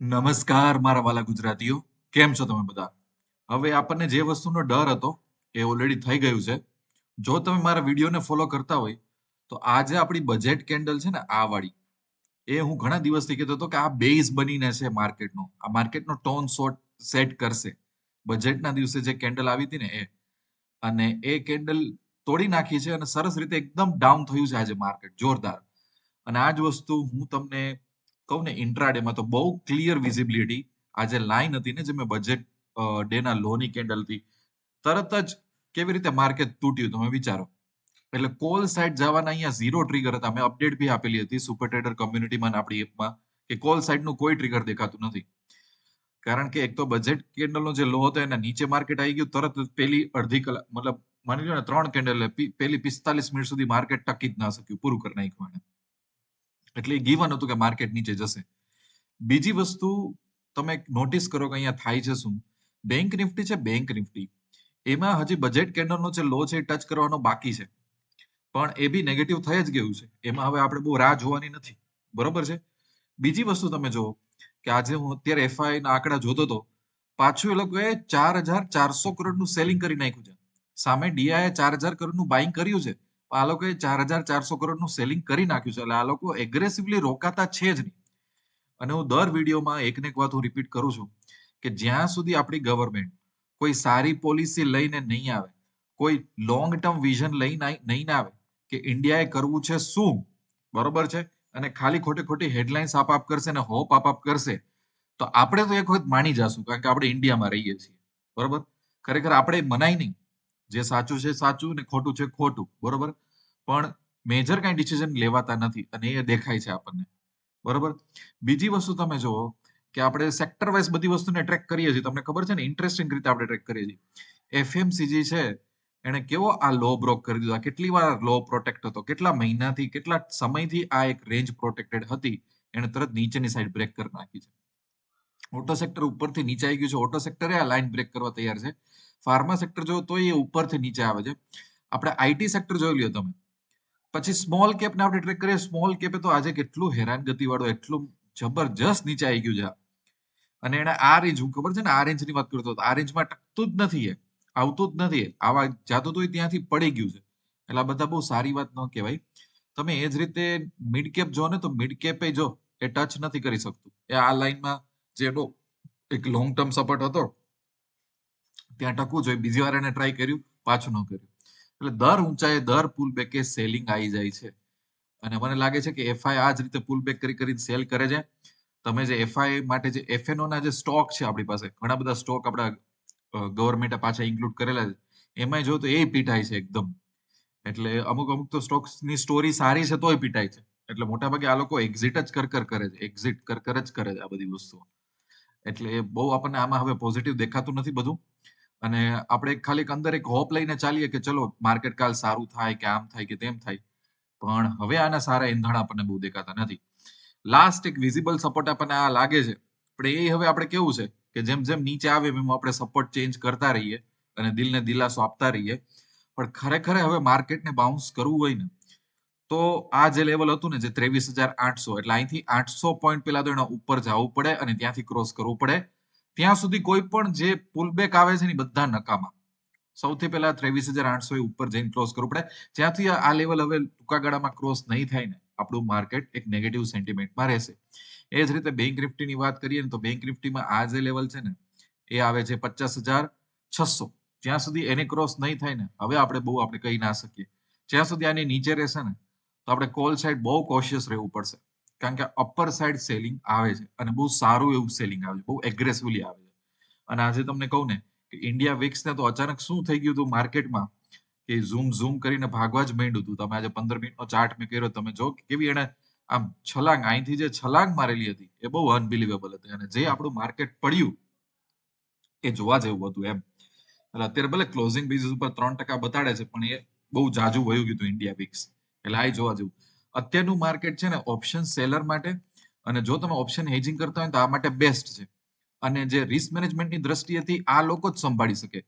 નમસ્કાર, મારા વાલા ગુજરાતીઓ. કેમ છો તમે બધા? હવે આપણને જે વસ્તુનો ડર હતો એ ઓલરેડી થઈ ગયું છે. જો તમે મારા વિડીયોને ફોલો કરતા હોય, તો આજે આપણી બજેટ કેન્ડલ છે ને આ વાળી. એ હું ઘણા દિવસથી કહેતો હતો કે આ બેઝ બનીને છે માર્કેટનો આ માર્કેટનો ટોન શોર્ટ સેટ કરશે. બજેટના દિવસે જે કેન્ડલ આવી હતી ને એ. અને એ કેન્ડલ તોડી નાખી છે અને સરસ રીતે એકદમ ડાઉન થયું છે આજે માર્કેટ જોરદાર. અને આ જ વસ્તુ હું તમને કહું ને ઇન્ટ્રાડેમાં તો બહુ ક્લિયર વિઝિબિલિટી આ જે લાઈન હતી ને, જે મેં બજેટ ડેના લોની કેન્ડલ તરત જ કેવી રીતે માર્કેટ તૂટ્યું તમે વિચારો. એટલે કોલ સાઇડ જવાના અહીંયા ઝીરો ટ્રિગર હતા. મેં અપડેટ બી આપેલી હતી સુપર ટ્રેડર કમ્યુનિટીમાં આપણી એપમાં કે કોલ સાઇડનું કોઈ ટ્રિગર દેખાતું નથી. કારણ કે એક તો બજેટ કેન્ડલનો જે લો હતો એના નીચે માર્કેટ આવી ગયું, તરત પેલી અડધી કલાક મતલબ માની લો ને, ત્રણ કેન્ડલ પેલી પિસ્તાલીસ મિનિટ સુધી માર્કેટ ટકી જ ના શક્યું, પૂરું કરી નાખ્યું એટલે એ ગીવન હતું કે માર્કેટ નીચે જશે. બીજી વસ્તુ તમે નોટિસ કરો કે અહીંયા થાય છે શું? બેંક નિફ્ટી છે બેંક નિફ્ટી એમાં હજી બજેટ કેન્ડલનો જે લો છે એ ટચ કરવાનો બાકી છે. પણ એ બી નેગેટિવ થઈ જ ગયું છે. એમાં હવે આપણે બહુ રાહ જોવાની નથી. બરોબર છે? બીજી વસ્તુ તમે જુઓ કે આજે હું અત્યારે એફઆઈ ના આંકડા જોતો હતો, પાછું એ લોકોએ ચાર હજાર ચારસો કરોડનું સેલિંગ કરી નાખ્યું છે. સામે ડીઆઈએ ચાર હજાર કરોડનું બાઇંગ કર્યું છે. આ લોકોએ ચાર હજાર ચારસો કરોડનું સેલિંગ કરી નાખ્યું છે. એટલે આ લોકો એગ્રેસિવલી રોકાતા છે જ નહીં. અને હું દર વિડીયોમાં એક ને એક વાત હું રિપીટ કરું છું કે જ્યાં સુધી આપણી ગવર્મેન્ટ કોઈ સારી પોલિસી લઈને નહીં આવે, કોઈ લોંગ ટર્મ વિઝન લઈને નહીં આવે કે ઇન્ડિયાએ કરવું છે શું? બરોબર છે? અને ખાલી ખોટી ખોટી હેડલાઇન્સ આપ આપ કરશે અને હોપ આપ આપ કરશે, તો આપણે તો એક વખત માની જશું કારણ કે આપણે ઇન્ડિયામાં રહીએ છીએ. બરોબર? ખરેખર આપણે મનાય નહીં. જે સાચું છે સાચું ને ખોટું છે ખોટું, બરોબર? પણ મેજર કઈ ડિસિઝન લેવાતા નથી અને એ દેખાય છે આપણને, બરોબર? બીજી વસ્તુ તમે જુઓ કે આપણે સેક્ટર વાઇઝ બધી વસ્તુને ટ્રેક કરીએ છીએ. તમને ખબર છે ને ઇન્ટરેસ્ટિંગ રીતે આપણે ટ્રેક કરીએ છીએ. એફએમસીજી છે, એણે કેવો આ લો બ્રોક કરી દીધો કેટલી વાર લો પ્રોટેક્ટ હતો, કેટલા મહિનાથી, કેટલા સમયથી આ એક રેન્જ પ્રોટેક્ટેડ હતી, એણે તરત નીચેની સાઈડ બ્રેક કરી નાખી છે. ઓટો સેક્ટર ઉપરથી નીચે આવી ગયું છે. ઓટો સેક્ટરે આ લાઈન બ્રેક કરવા તૈયાર છે. ફાર્મા સેક્ટર જો તો એ ઉપરથી નીચે આવે છે. આપણે આઈટી સેક્ટર જોઈ લ્યો તમે. પછી સ્મોલ કેપને આપણે ટ્રેક કરીએ, સ્મોલ કેપે તો આજે કેટલું હેરાનગતિ વાળું એટલું જબરજસ્ત નીચે આવી ગયું છે. અને એને આ રેન્જ હું ખબર છે ને આ રેન્જની વાત કરતો હતો, આ રેન્જમાં ટકતું જ નથી એ, આવતું જ નથી આવા જાતું તો ત્યાંથી પડી ગયું છે. એટલે બધા બહુ સારી વાત ન કહેવાય. તમે એ જ રીતે મિડ કેપ જો ને તો મિડ કેપે જો, એ ટચ નથી કરી શકતું. એ આ લાઈનમાં જેનો એક લોંગ ટર્મ સપોર્ટ હતો ત્યાં ટકવું જોઈએ. બીજી વાર એને ટ્રાય કર્યું, પાછું ન કર્યું. એટલે દર ઊંચાઈએ દર પુલ બેકે સેલિંગ આવી જાય છે. અને મને લાગે છે કે એફઆઈ આ જ રીતે પુલ બેક કરી કરીને સેલ કરે છે. તમે જે એફઆઈ માટે જે એફએનઓ ના જે સ્ટોક છે આપણી પાસે, ઘણા બધા સ્ટોક આપણા ગવર્મેન્ટે પાછા ઇન્ક્લુડ કરેલા છે. એમાં જો તો એ પીટાય છે એકદમ. એટલે અમુક અમુક તો સ્ટોક્સની સ્ટોરી સારી છે તોય પીટાય છે. એટલે મોટાભાગે આ લોકો એક્ઝિટ જ કર કર છે. એક્ઝિટ કર કર જ કરે છે આ બધી વસ્તુઓ. એટલે બહુ આપણને આમાં હવે પોઝિટિવ દેખાતું નથી બધું. અને આપણે ખાલી અંદર એક હોપ લઈને ચાલીએ કે ચલો, માર્કેટ કાલ સારું થાય કે આમ થાય કે તેમ થાય. પણ હવે આના સારા ઈંધણ આપણને બહુ દેખાતા નથી. લાસ્ટ એક વિઝિબલ સપોર્ટ આપણને આ લાગે છે. પણ એ હવે આપણે કેવું છે કે જેમ જેમ નીચે આવે એમ આપણે સપોર્ટ ચેન્જ કરતા રહીએ અને દિલને દિલાસો આપતા રહીએ. પણ ખરેખર હવે માર્કેટને બાઉન્સ કરવું હોય ને, તો આ જે લેવલ હતું ને જે ત્રેવીસ હજાર આઠસો, એટલે અહીંથી આઠસો પોઈન્ટ પેલા તો એના ઉપર જવું પડે અને ત્યાંથી ક્રોસ કરવું પડે. ત્યાં સુધી કોઈ પણ જે પુલબેક આવે છે ને બધા નકામા. સૌથી પહેલા ત્રેવીસ હજાર આઠસો ઉપર જઈને ક્લોઝ કરવું પડે. જ્યાંથી આ લેવલ હવે ટૂંકા ગાળામાં ક્રોસ નહીં થાય ને, આપણું માર્કેટ એક નેગેટિવ સેન્ટિમેન્ટમાં રહેશે. એ જ રીતે બેંક નિફ્ટીની વાત કરીએ ને તો બેંક નિફ્ટીમાં આ જે લેવલ છે ને, એ આવે છે પચાસ હજાર છસો. જ્યાં સુધી એને ક્રોસ નહીં થાય ને, હવે આપણે બહુ આપણે કહી ના શકીએ. જ્યાં સુધી આની નીચે રહેશે ને, તો આપણે કોલ સાઈડ બહુ કોશિયસ રહેવું પડશે. કારણ કે અપર સાઈડ સેલિંગ આવે છે અને બહુ સારું એવું સેલિંગ આવે છે, બહુ એગ્રેસિવલી આવે છે. અને આજે તમને કહું ને કે ઇન્ડિયા વિક્સ ને તો અચાનક શું થઈ ગયું હતું માર્કેટમાં કે ઝૂમ ઝૂમ કરીને ભાગવા જ માંડ્યું હતું. તમે આજે પંદર મિનિટનો ચાર્ટ મેં કર્યો, તમે જો કેવી એને આમ છલાંગ, અહીંથી જે છલાંગ મારેલી હતી, એ બહુ અનબિલીવેબલ હતી. અને જે આપણું માર્કેટ પડ્યું, એ જોવા જેવું હતું એમ. એટલે અત્યારે ભલે ક્લોઝિંગ બેઝિસ ઉપર ત્રણ ટકા બતાડે છે, પણ એ બહુ જાજુ વયું ગયું હતું ઇન્ડિયા વિક્સ એટલે આ જોવા જેવું. અત્યારનું માર્કેટ છે ને ઓપ્શન સેલર માટે અને જો તમે ઓપ્શન હેજિંગ કરતા હોય તો આ માટે બેસ્ટ છે. અને જે રિસ્ક મેનેજમેન્ટની દ્રષ્ટિએથી આ લોકો જ સંભાળી શકે.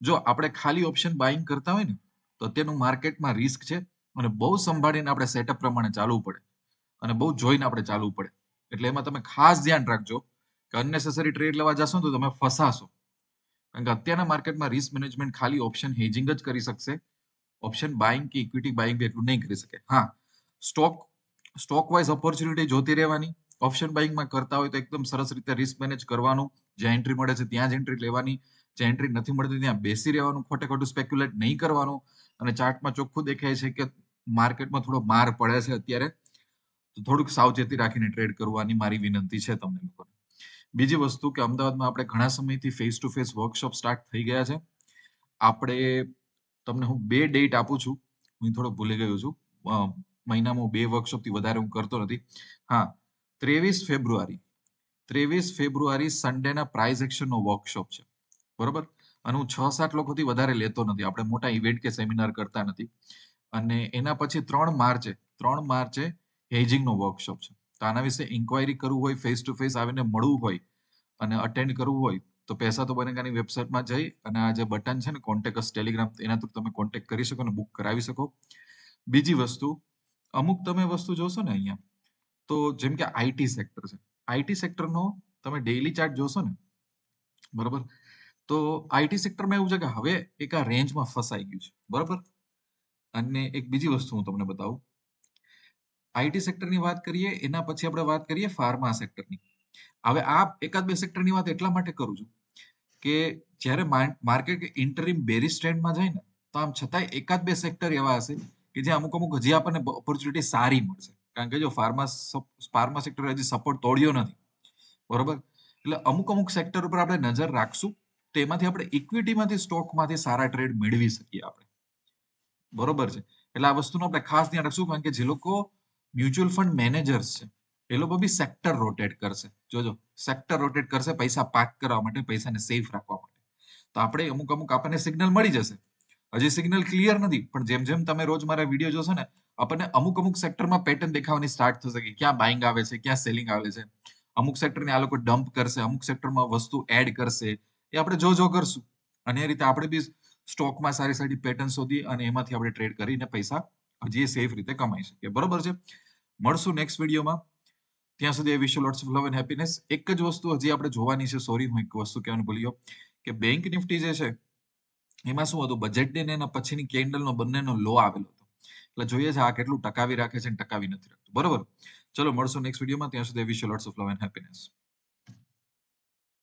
જો આપણે ખાલી ઓપ્શન બાઇંગ કરતા હોય ને, તો અત્યારનું માર્કેટમાં રિસ્ક છે અને બહુ સંભાળીને આપણે સેટઅપ પ્રમાણે ચાલવું પડે. અને બહુ જોઈને આપણે ચાલવું પડે. એટલે એમાં તમે ખાસ ધ્યાન રાખજો કે અનનેસેસરી ટ્રેડ લેવા જશો તો તમે ફસાશો. કારણ કે અત્યારના માર્કેટમાં રિસ્ક મેનેજમેન્ટ ખાલી ઓપ્શન હેજિંગ જ કરી શકશે. ઓપ્શન બાઇંગ કે ઇક્વિટી બાઇંગ એટલું નહીં કરી શકે. હા સ્ટોક સ્ટોક વાઇઝ ઓપોર્ચ્યુનિટી જોતી રહેવાની ઓપ્શન બાઇંગમાં કરતા હોય તો એકદમ સરસ રીતે રિસ્ક મેનેજ કરવાનું, જ્યાં એન્ટ્રી મળે છે ત્યાં જ એન્ટ્રી લેવાની, જ્યાં એન્ટ્રી નથી મળતી ત્યાં બેસી રહેવાનું, ખોટે ખોટું સ્પેક્યુલેટ નહીં કરવાનું, અને ચાર્ટમાં ચોખ્ખું દેખાય છે કે માર્કેટમાં થોડો માર પડે છે અત્યારે, તો થોડુંક સાવચેતી રાખીને ટ્રેડ કરવાની મારી વિનંતી છે તમને લોકોને. બીજી વસ્તુ કે અમદાવાદમાં આપણે ઘણા સમયથી face to face workshop start થઈ ગયા છે. આપણે, તમને હું બે ડેટ આપું છું, હું થોડો ભૂલી ગયો છું. મહિનામાં બે વર્કશોપથી વધારે હું કરતો નથી. હા, ત્રેવીસ ફેબ્રુઆરી. ત્રેવીસ ફેબ્રુઆરી સન્ડેના પ્રાઇઝ એક્શનનો વર્કશોપ છે. બરોબર? અને હું છ સાત લોકોથી વધારે લેતો નથી. આપણે મોટા ઇવેન્ટ કે સેમિનાર કરતા નથી. અને એના પછી ત્રણ માર્ચે ત્રણ માર્ચે હેજિંગનો વર્કશોપ છે. તો આના વિશે ઇન્ક્વાયરી કરવું હોય ફેસ ટુ ફેસ આવીને મળવું હોય અને અટેન્ડ કરવું હોય, તો પૈસા તો બનેગાની વેબસાઇટમાં જઈ અને આ જે બટન છે ને કોન્ટેક્ટ ટેલિગ્રામ એના થ્રુ તમે કોન્ટેક્ટ કરી શકો અને બુક કરાવી શકો. બીજી વસ્તુ અમુક તમે વસ્તુ જોશો ને અહીંયા, તો જેમ કે આઈટી સેક્ટર છે. આઈટી સેક્ટરનો તમે ડેઇલી ચાર્ટ જોશો ને, બરોબર? તો આઈટી સેક્ટરમાં એવું છે કે હવે એક આ રેન્જમાં ફસાઈ ગયું છે, બરોબર? અને એક બીજી વસ્તુ હું તમને બતાવું. આઈટી સેક્ટરની વાત કરીએ, એના પછી આપણે વાત કરીએ ફાર્મા સેક્ટરની હવે આ એકાદ બે સેક્ટરની વાત એટલા માટે કરું છું કે જ્યારે માર્કેટ ઇન્ટરિમ બેરી સ્ટેન્ડમાં જાય ને, તો આમ છતાંય એકાદ બે સેક્ટર એવા હશે કે જે અમુક અમુક હજી આપણને ઓપોર્ચ્યુનિટી સારી મળશે. કારણ કે જો ફાર્મા ફાર્મા સેક્ટર હજી સપોર્ટ તોડ્યો નથી. બરોબર? એટલે અમુક અમુક સેક્ટર ઉપર આપણે નજર રાખશું, તો એમાંથી આપણે ઇક્વિટીમાંથી સ્ટોકમાંથી સારા ટ્રેડ મેળવી શકીએ આપણે. બરોબર છે? એટલે આ વસ્તુનું આપણે ખાસ ધ્યાન રાખશું, કારણ કે જે લોકો મ્યુચ્યુઅલ ફંડ મેનેજર્સ છે, એ લોકો બી સેક્ટર રોટેટ કરશે. જોજો સેક્ટર રોટેટ કરશે પૈસા પાક કરવા માટે, પૈસાને સેફ રાખવા માટે. તો આપણે અમુક અમુક આપણને સિગ્નલ મળી જશે. હજી સિગ્નલ ક્લિયર નથી. પણ જેમ જેમ તમે રોજ મારા વીડિયો જોશો ને, આપણને અમુક અમુક સેક્ટરમાં પેટર્ન દેખાવાની સ્ટાર્ટ થશે કે ક્યાં બાઇંગ આવે છે, ક્યાં સેલિંગ આવે છે. અમુક સેક્ટરને આ લોકો ડમ્પ કરશે, અમુક સેક્ટરમાં વસ્તુ એડ કરશે. એ આપણે જો જો કરશું. અને એ રીતે આપણે બી સ્ટોકમાં સારી સારી પેટર્ન શોધી અને એમાંથી આપણે ટ્રેડ કરીને પૈસા હજી સેફ રીતે કમાઈ શકીએ. બરોબર છે? મળશું નેક્સ્ટ વિડીયોમાં ત્યાં સુધી wish lots of love and happiness એક જ વસ્તુ હજી આપણે જોવાની છે. સોરી હું એક વસ્તુ કહેવાનું ભૂલી ગયો. કે બેંક નિફ્ટી જે છે એમાં શું હતું? બજેટ ને એના પછીની કેન્ડલનો બંનેનો લો આવેલો હતો. એટલે જોઈએ છે આ કેટલું ટકાવી રાખે છે ટકાવી નથી રાખતું. બરોબર? ચલો, મળશું નેક્સ્ટ વિડીયોમાં ત્યાં સુધી wish lots of love and happiness